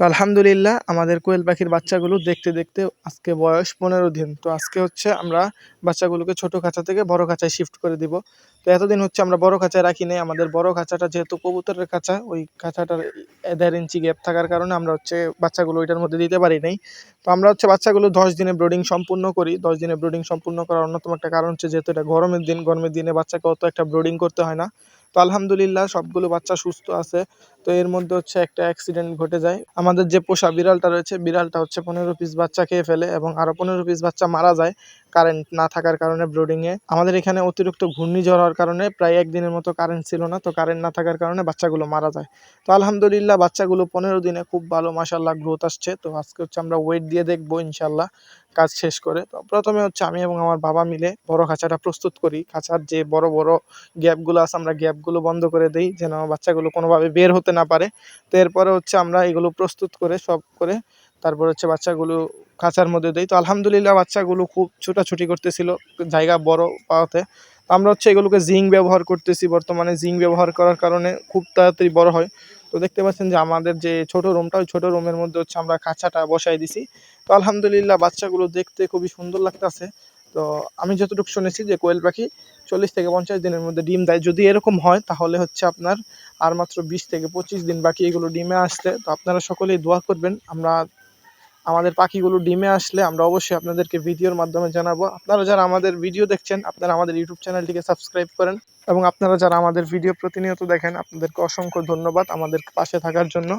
তো আলহামদুলিল্লাহ আমাদের কোয়েল পাখির বাচ্চাগুলো দেখতে দেখতে আজকে বয়স পনেরো দিন। তো আজকে হচ্ছে আমরা বাচ্চাগুলোকে ছোট খাঁচা থেকে বড় খাঁচায় শিফট করে দিব। তো এতদিন হচ্ছে আমরা বড় খাঁচায় রাখি নাই। আমাদের বড় খাঁচাটা যেহেতু কবুতরের খাঁচা, ওই খাঁচাটার দেড় ইঞ্চি গ্যাপ থাকার কারণে আমরা হচ্ছে বাচ্চাগুলো ওইটার মধ্যে দিতে পারি নাই। তো আমরা হচ্ছে বাচ্চাগুলো দশ দিনে ব্রোডিং সম্পূর্ণ করি। দশ দিনে ব্রোডিং সম্পূর্ণ করার অন্যতম একটা কারণ হচ্ছে যেহেতু এটা গরমের দিন, গরমের দিনে বাচ্চাকে অত একটা ব্রোডিং করতে হয় না। তো আলহামদুলিল্লাহ সবগুলো বাচ্চা সুস্থ আছে। তো এর মধ্যে হচ্ছে একটা অ্যাক্সিডেন্ট ঘটে যায়। আমাদের যে পোষা বিড়ালটা রয়েছে, বিড়ালটা হচ্ছে পনেরো পিস বাচ্চা খেয়ে ফেলে এবং আরও পনেরো পিস বাচ্চা মারা যায় কারেন্ট না থাকার কারণে ব্রোডিং এ। আমাদের এখানে অতিরিক্ত ঘূর্ণিঝড় হওয়ার কারণে প্রায় একদিনের মতো কারেন্ট ছিল না, তো কারেন্ট না থাকার কারণে বাচ্চাগুলো মারা যায়। তো আলহামদুলিল্লাহ বাচ্চাগুলো পনেরো দিনে খুব ভালো মাসাল্লাহ গ্রোথ আসছে। তো আজকে হচ্ছে আমরা ওয়েট দিয়ে দেখব ইনশাল্লাহ কাজ শেষ করে। তো প্রথমে হচ্ছে আমি এবং আমার বাবা মিলে বড় খাঁচাটা প্রস্তুত করি। খাঁচার যে বড় বড় গ্যাপগুলো আছে, আমরা গ্যাপগুলো বন্ধ করে দিই যেন বাচ্চাগুলো কোনোভাবে বের হতে না পারে। তো এরপরে হচ্ছে আমরা এগুলো প্রস্তুত করে, সব করে তারপর হচ্ছে বাচ্চাগুলো খাঁচার মধ্যে দিই। তো আলহামদুলিল্লাহ বাচ্চাগুলো খুব ছোটাছুটি করতেছিল জায়গা বড় পাওয়াতে। আমরা হচ্ছে এগুলোকে জিঙ্ক ব্যবহার করতেছি। বর্তমানে জিং ব্যবহার করার কারণে খুব তাড়াতাড়ি বড় হয়। তো দেখতে পাচ্ছেন যে আমাদের যে ছোট রুমটা, ওই ছোট রুমের মধ্যে হচ্ছে আমরা খাঁচাটা বসাই দিছি। তো আলহামদুলিল্লাহ বাচ্চাগুলো দেখতে খুবই সুন্দর লাগতেছে। তো আমি যতটুকু শুনেছি যে কোয়েল পাখি চল্লিশ থেকে পঞ্চাশ দিনের মধ্যে ডিম দেয়। যদি এরকম হয়, তাহলে হচ্ছে আপনার আর মাত্র বিশ থেকে পঁচিশ দিন বাকি এগুলো ডিমে আসতে। তো আপনারা সকলেই দোয়া করবেন, আমরা আমাদের পাখিগুলো ডিমে আসলে আমরা অবশ্যই আপনাদেরকে ভিডিওর মাধ্যমে জানাব। আপনারা যারা আমাদের ভিডিও দেখছেন, আপনারা আমাদের ইউটিউব চ্যানেলটিকে সাবস্ক্রাইব করেন এবং আপনারা যারা আমাদের ভিডিও প্রতিনিয়ত দেখেন, আপনাদেরকে অসংখ্য ধন্যবাদ আমাদের পাশে থাকার জন্য।